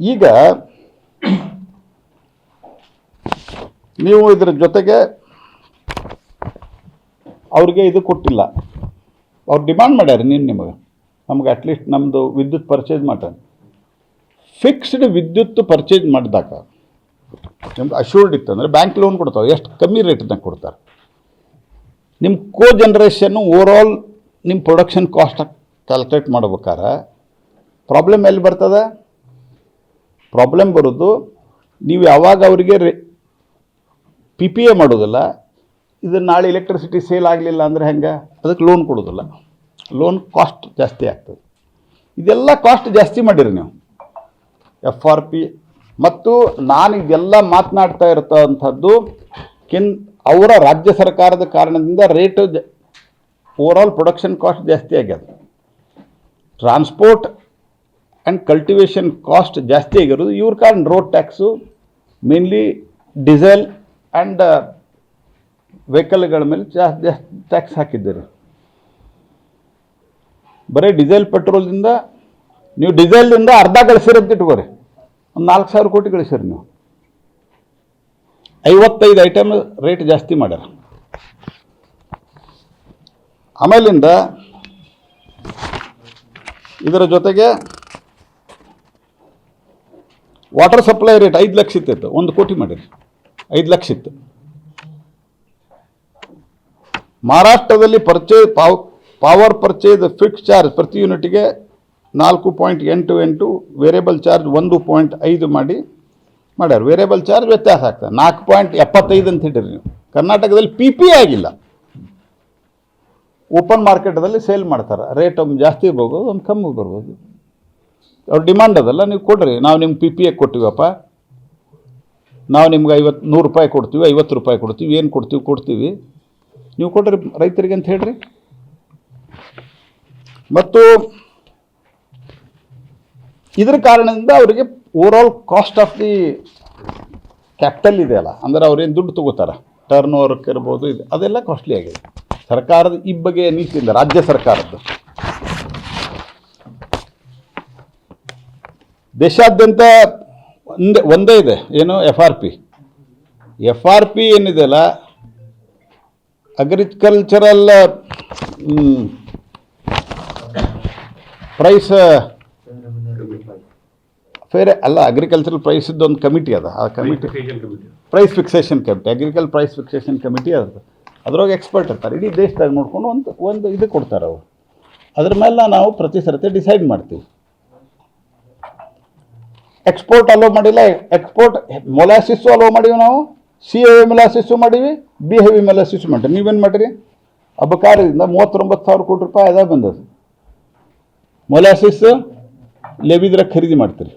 ಈಗ ನೀವು ಇದರ ಜೊತೆಗೆ ಅವ್ರಿಗೆ ಇದು ಕೊಟ್ಟಿಲ್ಲ. ಅವ್ರು ಡಿಮಾಂಡ್ ಮಾಡ್ಯಾರ ನೀನು ನಿಮಗೆ. ನಮ್ಗೆ ಅಟ್ಲೀಸ್ಟ್ ನಮ್ಮದು ವಿದ್ಯುತ್ ಪರ್ಚೇಸ್ ಮಾಡ ಫಿಕ್ಸ್ಡ್ ವಿದ್ಯುತ್ ಪರ್ಚೇಸ್ ಮಾಡಿದಾಗ ನಿಮ್ಗೆ ಅಶ್ಯೂರ್ಡ್ ಇತ್ತು ಅಂದರೆ ಬ್ಯಾಂಕ್ ಲೋನ್ ಕೊಡ್ತಾವೆ ಎಷ್ಟು ಕಮ್ಮಿ ರೇಟ್ನಾಗ ಕೊಡ್ತಾರೆ. ನಿಮ್ಮ ಕೋ ಜನ್ರೇಷನ್ನು ಆಲ್ ನಿಮ್ಮ ಪ್ರೊಡಕ್ಷನ್ ಕಾಸ್ಟ್ ಕ್ಯಾಲ್ಕುಲೇಟ್ ಮಾಡ್ಬೇಕಾರೆ ಪ್ರಾಬ್ಲಮ್ ಎಲ್ಲಿ ಬರ್ತದೆ? ಪ್ರಾಬ್ಲಮ್ ಬರೋದು, ನೀವು ಯಾವಾಗ ಅವರಿಗೆ ರೇ ಪಿ ಪಿ ಎ ಮಾಡೋದಿಲ್ಲ ಇದನ್ನು ನಾಳೆ ಎಲೆಕ್ಟ್ರಿಸಿಟಿ ಸೇಲ್ ಆಗಲಿಲ್ಲ ಅಂದರೆ ಹೆಂಗೆ? ಅದಕ್ಕೆ ಲೋನ್ ಕೊಡೋದಿಲ್ಲ. ಲೋನ್ ಕಾಸ್ಟ್ ಜಾಸ್ತಿ ಆಗ್ತದೆ. ಇದೆಲ್ಲ ಕಾಸ್ಟ್ ಜಾಸ್ತಿ ಮಾಡಿರಿ ನೀವು. ಎಫ್ ಆರ್ ಪಿ ಮತ್ತು ನಾನು ಇದೆಲ್ಲ ಮಾತನಾಡ್ತಾ ಇರ್ತಂಥದ್ದು ಕೆನ್ ಅವರ ರಾಜ್ಯ ಸರ್ಕಾರದ ಕಾರಣದಿಂದ ರೇಟು ಆಲ್ ಪ್ರೊಡಕ್ಷನ್ ಕಾಸ್ಟ್ ಜಾಸ್ತಿ ಆಗ್ಯದ. ಟ್ರಾನ್ಸ್ಪೋರ್ಟ್ ಆ್ಯಂಡ್ ಕಲ್ಟಿವೇಷನ್ ಕಾಸ್ಟ್ ಜಾಸ್ತಿ ಆಗಿರೋದು. ಇವ್ರ ಕಾರಣ road tax mainly diesel and ವೆಹಿಕಲ್ಗಳ ಮೇಲೆ ಜಾಸ್ತಿ ಜಾಸ್ತಿ ಟ್ಯಾಕ್ಸ್ ಹಾಕಿದ್ದಾರೆ. ಬರೀ ಡೀಸೆಲ್ ಪೆಟ್ರೋಲ್ದಿಂದ ನೀವು ಡೀಸೆಲ್ದಿಂದ ಅರ್ಧ ಗಳಿಸಿರಂತ ಇಟ್ಕೋರಿ. ಒಂದು ನಾಲ್ಕು ಸಾವಿರ ಕೋಟಿ ಗಳಿಸಿರಿ ನೀವು. ಐವತ್ತೈದು ಐಟಮ್ ರೇಟ್ ಜಾಸ್ತಿ ಮಾಡ್ಯಾರ. ಆಮೇಲಿಂದ, ಇದರ ಜೊತೆಗೆ ವಾಟರ್ ಸಪ್ಲೈ ರೇಟ್ ಐದು ಲಕ್ಷ ಇತ್ತಿತ್ತು ಒಂದು ಕೋಟಿ ಮಾಡಿರಿ. ಐದು ಲಕ್ಷ ಇತ್ತು. ಮಹಾರಾಷ್ಟ್ರದಲ್ಲಿ purchase pow power purchase fix charge ಪ್ರತಿ ಯೂನಿಟ್ಗೆ ನಾಲ್ಕು ಪಾಯಿಂಟ್ ಎಂಟು ಎಂಟು ವೇರಿಯಬಲ್ ಚಾರ್ಜ್ ಒಂದು ಪಾಯಿಂಟ್ ಐದು ಮಾಡಿ, ಮಾಡ್ಯಾರ. ವೇರಿಯಬಲ್ ಚಾರ್ಜ್ ವ್ಯತ್ಯಾಸ ಆಗ್ತದೆ. ನಾಲ್ಕು ಪಾಯಿಂಟ್ ಎಪ್ಪತ್ತೈದು ಅಂತ ಹಿಡಿರಿ ನೀವು. ಕರ್ನಾಟಕದಲ್ಲಿ ಪಿ ಪಿ ಆಗಿಲ್ಲ. ಓಪನ್ ಮಾರ್ಕೆಟದಲ್ಲಿ ಸೇಲ್ ಮಾಡ್ತಾರೆ. ರೇಟ್ ಒಂದು ಜಾಸ್ತಿ ಬರ್ಬೋದು, ಒಂದು ಕಮ್ಮಿ ಬರ್ಬೋದು. ಅವ್ರ ಡಿಮಾಂಡ್ ಅದಲ್ಲ, ನೀವು ಕೊಡ್ರಿ. ನಾವು ನಿಮ್ಗೆ ಪಿ ಪಿ ಎ ಕೊಟ್ಟಿವಪ್ಪ. ನಾವು ನಿಮ್ಗೆ ಐವತ್ತು ನೂರು ರೂಪಾಯಿ ಕೊಡ್ತೀವಿ, ಐವತ್ತು ರೂಪಾಯಿ ಕೊಡ್ತೀವಿ, ಏನು ಕೊಡ್ತೀವಿ ಕೊಡ್ತೀವಿ. ನೀವು ಕೊಡ್ರಿ ರೈತರಿಗೆ ಅಂತ ಹೇಳ್ರಿ. ಮತ್ತು ಇದ್ರ ಕಾರಣದಿಂದ ಅವರಿಗೆ overall cost of the capital ಇದೆಯಲ್ಲ ಅಂದ್ರೆ ಅವ್ರೇನು ದುಡ್ಡು ತಗೋತಾರೆ? ಟರ್ನ್ ಓವರ್ಕ್ ಇರ್ಬೋದು, ಇದು ಅದೆಲ್ಲ ಕಾಸ್ಟ್ಲಿ ಆಗಿದೆ. ಸರ್ಕಾರದ ಈ ಬಗೆಯ ನೀತಿಯಿಂದ, ರಾಜ್ಯ ಸರ್ಕಾರದ್ದು. ದೇಶಾದ್ಯಂತ ಒಂದೇ ಒಂದೇ ಇದೆ. ಏನು? F R P F R P ಏನಿದೆಯಲ್ಲ ಅಗ್ರಿಕಲ್ಚರಲ್ ಪ್ರೈಸ್ ಫೇರ್ ಅಲ್ಲ ಅಗ್ರಿಕಲ್ಚರಲ್ ಪ್ರೈಸಿದ್ದು ಒಂದು ಕಮಿಟಿ ಅದ. ಆ committee price fixation committee agricultural price fixation committee ಅದ ಅದ್ರೊಳಗೆ ಎಕ್ಸ್ಪರ್ಟ್ ಇರ್ತಾರೆ. ಇಡೀ ದೇಶದಾಗ ನೋಡ್ಕೊಂಡು ಒಂದು ಒಂದು ಇದು ಕೊಡ್ತಾರೆ ಅವರು. ಅದ್ರ ಮೇಲೆ ನಾವು ಪ್ರತಿ ಸರ್ತಿ ಡಿಸೈಡ್ ಮಾಡ್ತೀವಿ. ಎಕ್ಸ್ಪೋರ್ಟ್ ಅಲೋ ಮಾಡಿಲ್ಲ ಎಕ್ಸ್ಪೋರ್ಟ್ ಮೊಲಾಸಿಸ್ಸು ಅಲೋ ಮಾಡೀವಿ ನಾವು ಸಿ ಎ ಮೊಲಾಸಿಸ್ಸು ಮಾಡೀವಿ ಬಿ ಹೆವಿ ಮೊಲಾಸಿಸ್ಸು ಮಾಡಿರಿ ನೀವೇನು ಮಾಡಿರಿ? ಅಬಕಾರದಿಂದ ಮೂವತ್ತೊಂಬತ್ತು ಸಾವಿರ ಕೋಟಿ ರೂಪಾಯಿ ಅದ ಬಂದದ ಮೊಲಾಸಿಸ್ ಲೆಬಿದ್ರೆ ಖರೀದಿ ಮಾಡ್ತೀರಿ.